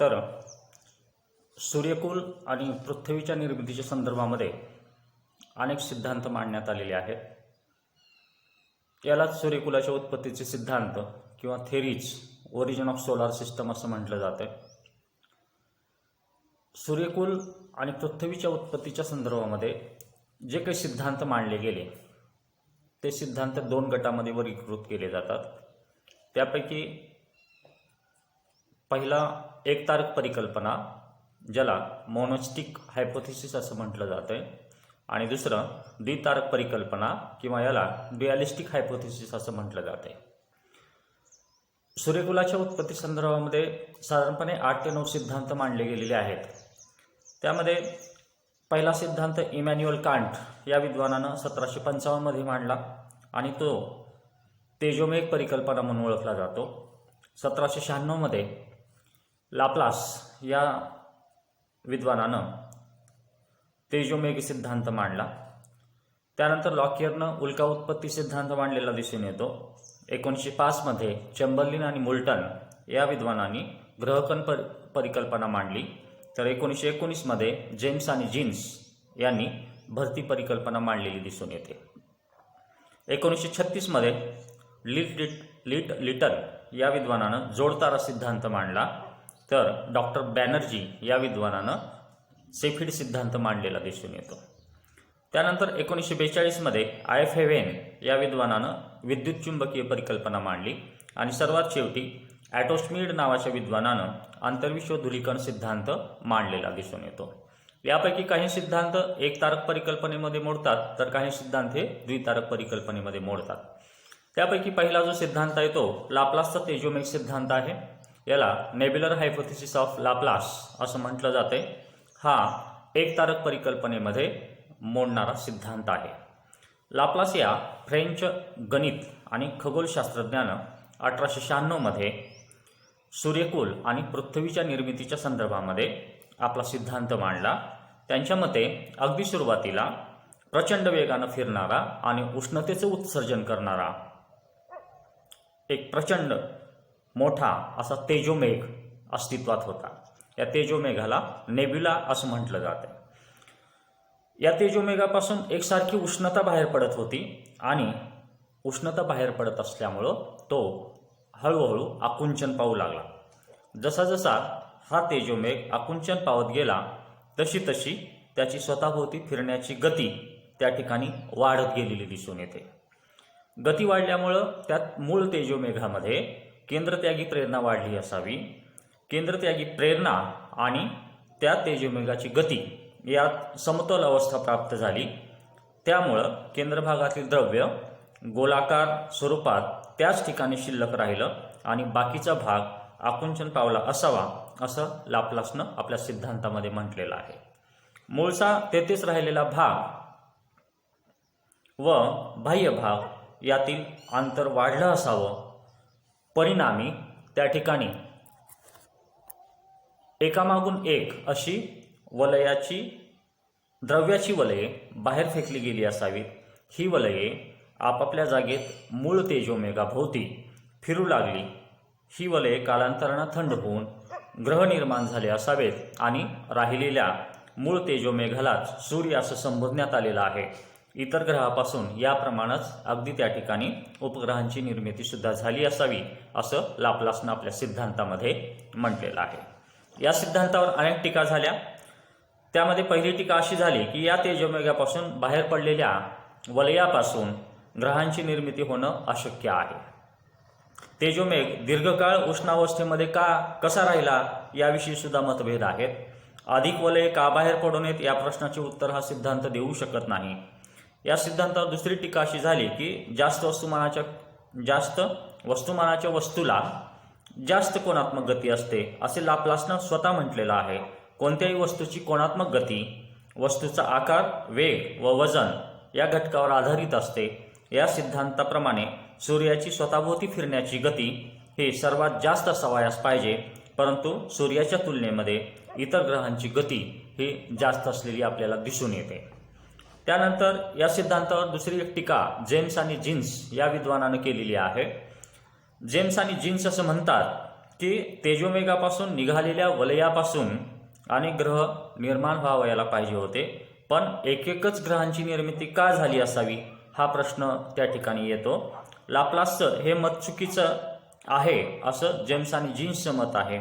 तर सूर्यकुल आणि पृथ्वीच्या निर्मितीच्या संदर्भामध्ये अनेक सिद्धांत मांडण्यात आलेले आहेत. यालाच सूर्यकुलाच्या उत्पत्तीचे सिद्धांत किंवा theories origin of solar system असं म्हटलं जातं सूर्यकुल आणि पृथ्वीच्या उत्पत्तीच्या संदर्भामध्ये जे काही सिद्धांत मांडले गेले ते सिद्धांत दोन गटामध्ये वर्गीकृत केले जातात. त्यापैकी पहिला एक तारक परिकल्पना ज्याला मोनोस्टिक हायपोथिसिस असं म्हटलं जातं आहे आणि दुसरं द्वितारक परिकल्पना किंवा याला ड्युॲलिस्टिक हायपोथिसिस असं म्हटलं जातं आहे सूर्यकुलाच्या उत्पत्ती संदर्भामध्ये साधारणपणे आठ ते नऊ सिद्धांत मांडले गेलेले आहेत. त्यामध्ये पहिला सिद्धांत इमॅन्युअल कांट या विद्वानानं सतराशे पंचावन्नमध्ये मांडला आणि तो तेजोमेघ परिकल्पना म्हणून ओळखला जातो. सतराशे शहाण्णवमध्ये लाप्लास या विद्वानानं तेजोमेघ सिद्धांत मांडला. त्यानंतर लॉकियरनं उल्का उत्पत्ती सिद्धांत मांडलेला दिसून येतो. एकोणीसशे पाचमध्ये चंबर्लिन आणि मुल्टन या विद्वानांनी ग्रहकण पर परिकल्पना मांडली. तर एकोणीसशे एकोणीसमध्ये जेम्स आणि जीन्स यांनी भरती परिकल्पना मांडलेली दिसून येते. एकोणीसशे छत्तीसमध्ये लिट लिट लिट लिटल या विद्वानानं जोडतारा सिद्धांत मांडला. तर डॉक्टर बॅनर्जी या विद्वानानं सेफिड सिद्धांत मांडलेला दिसून येतो. त्यानंतर एकोणीसशे बेचाळीसमध्ये आय एफ हेवेन या विद्वानानं विद्युत चुंबकीय परिकल्पना मांडली आणि सर्वात शेवटी ॲटोस्मिड नावाच्या विद्वानानं आंतरविश्व धुलीकरण सिद्धांत मांडलेला दिसून येतो. यापैकी काही सिद्धांत एक तारक परिकल्पनेमध्ये मोडतात तर काही सिद्धांत हे द्वितारक परिकल्पनेमध्ये मोडतात. त्यापैकी पहिला जो सिद्धांत आहे तो लाप्लासचा तेजोमेघ सिद्धांत आहे. याला नेब्युलर हायपोथिसिस ऑफ लाप्लास असं म्हटलं जाते. हा एक तारक परिकल्पनेमध्ये मोडणारा सिद्धांत आहे. लाप्लास या फ्रेंच गणित आणि खगोलशास्त्रज्ञानं अठराशे शहाण्णवमध्ये सूर्यकुल आणि पृथ्वीच्या निर्मितीच्या संदर्भामध्ये आपला सिद्धांत मांडला. त्यांच्या मते अगदी सुरुवातीला प्रचंड वेगानं फिरणारा आणि उष्णतेचं उत्सर्जन करणारा एक प्रचंड मोठा असा तेजोमेघ अस्तित्वात होता. या तेजोमेघाला नेब्युला असं म्हटलं जातं. या तेजोमेघापासून एकसारखी उष्णता बाहेर पडत होती आणि उष्णता बाहेर पडत असल्यामुळं तो हळूहळू आकुंचन पाहू लागला. जसा जसा हा तेजोमेघ आकुंचन पावत गेला तशी तशी त्याची स्वतःभोवती फिरण्याची गती त्या ठिकाणी वाढत गेलेली दिसून येते. गती वाढल्यामुळं त्यात मूळ तेजोमेघामध्ये केंद्रत्यागी प्रेरणा वाढली असावी. केंद्रत्यागी प्रेरणा आणि त्या तेजोमेगाची गती यात समतोल अवस्था प्राप्त झाली. त्यामुळं केंद्रभागातील द्रव्य गोलाकार स्वरूपात त्याच ठिकाणी शिल्लक राहिलं आणि बाकीचा भाग आकुंचन पावला असावा असं लापलासनं आपल्या सिद्धांतामध्ये म्हटलेलं आहे. मूळचा तेथेच राहिलेला भाग व बाह्य भाग यातील अंतर वाढलं असावं परिणामी त्या ठिकाणी एकामागून एक अशी वलयाची द्रव्याची वलये बाहेर फेकली गेली असावीत. ही वलये आपापल्या जागेत मूळ तेजोमेघाभोवती फिरू लागली. ही वलये कालांतरानं थंड होऊन ग्रह निर्माण झाले असावेत आणि राहिलेल्या मूळ तेजोमेघालाच सूर्य असं संबोधण्यात आलेलं आहे. इतर ग्रहापासून याप्रमाणेच अगदी त्या ठिकाणी उपग्रहांची निर्मिती सुद्धा झाली असावी असं लापलासनं आपल्या सिद्धांतामध्ये म्हटलेलं आहे. या सिद्धांतावर अनेक टीका झाल्या. त्यामध्ये पहिली टीका अशी झाली की या तेजोमेघापासून बाहेर पडलेल्या वलयापासून ग्रहांची निर्मिती होणं अशक्य आहे. तेजोमेघ दीर्घकाळ उष्णावस्थेमध्ये का कसा राहिला याविषयी सुद्धा मतभेद आहेत. अधिक वलय का बाहेर पडू नयेत या प्रश्नाचे उत्तर हा सिद्धांत देऊ शकत नाही. या सिद्धांतावर दुसरी टीका अशी झाली की जास्त वस्तुमानाच्या जास्त वस्तुमानाच्या वस्तूला जास्त कोणात्मक गती असते असे लाप्लासनं स्वतः म्हटलेलं आहे. कोणत्याही वस्तूची कोणात्मक गती वस्तूचा आकार वेग व वजन या घटकावर आधारित असते. या सिद्धांताप्रमाणे सूर्याची स्वतःभोवती फिरण्याची गती ही सर्वात जास्त असावयास पाहिजे परंतु सूर्याच्या तुलनेमध्ये इतर ग्रहांची गती ही जास्त असलेली आपल्याला दिसून येते. त्यानंतर या सिद्धांतावर दुसरी एक टीका जेम्स आणि जीन्स या विद्वानानं केलेली आहे. जेम्स आणि जीन्स असं म्हणतात की तेजोमेघापासून निघालेल्या वलयापासून अनेक ग्रह निर्माण व्हावयाला पाहिजे होते पण एक एकच ग्रहांची निर्मिती का झाली असावी? हा प्रश्न त्या ठिकाणी येतो. लाप्लासचं हे मत चुकीचं आहे असं जेम्स आणि जीन्सचं मत आहे.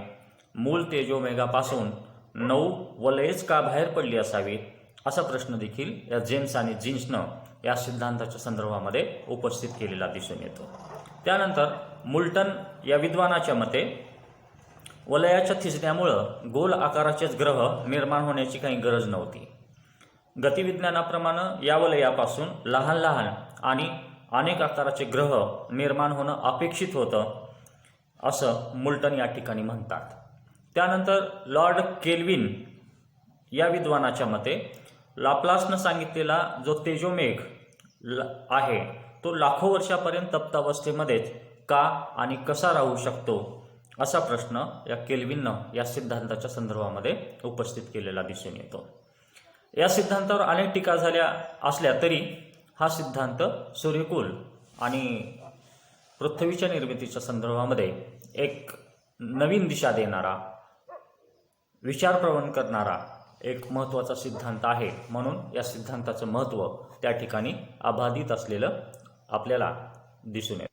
मूल तेजोमेघापासून नऊ वलयच का बाहेर पडली असावी असा प्रश्न देखील या जेम्स आणि जीन्सनं या सिद्धांताच्या संदर्भामध्ये उपस्थित केलेला दिसून येतो. त्यानंतर मुल्टन या विद्वानाच्या मते वलयाच्या थिजण्यामुळं गोल आकाराचेच ग्रह निर्माण होण्याची काही गरज नव्हती. गतिविज्ञानाप्रमाणे या वलयापासून लहान लहान आणि अनेक आकाराचे ग्रह निर्माण होणं अपेक्षित होतं असं मुल्टन या ठिकाणी म्हणतात. त्यानंतर लॉर्ड केल्विन या विद्वानाच्या मते लाप्लासनं सांगितलेला जो तेजोमेघ ल आहे तो लाखो वर्षापर्यंत तप्तावस्थेमध्येच का आणि कसा राहू शकतो? असा प्रश्न या केल्विननं या सिद्धांताच्या संदर्भामध्ये उपस्थित केलेला दिसून येतो. या सिद्धांतावर अनेक टीका झाल्या असल्या तरी हा सिद्धांत सूर्यकुल आणि पृथ्वीच्या निर्मितीच्या संदर्भामध्ये एक नवीन दिशा देणारा विचारप्रवण करणारा एक महत्त्वाचा सिद्धांत आहे. म्हणून या सिद्धांताचं महत्त्व त्या ठिकाणी अबाधित असलेलं आपल्याला दिसून येतं.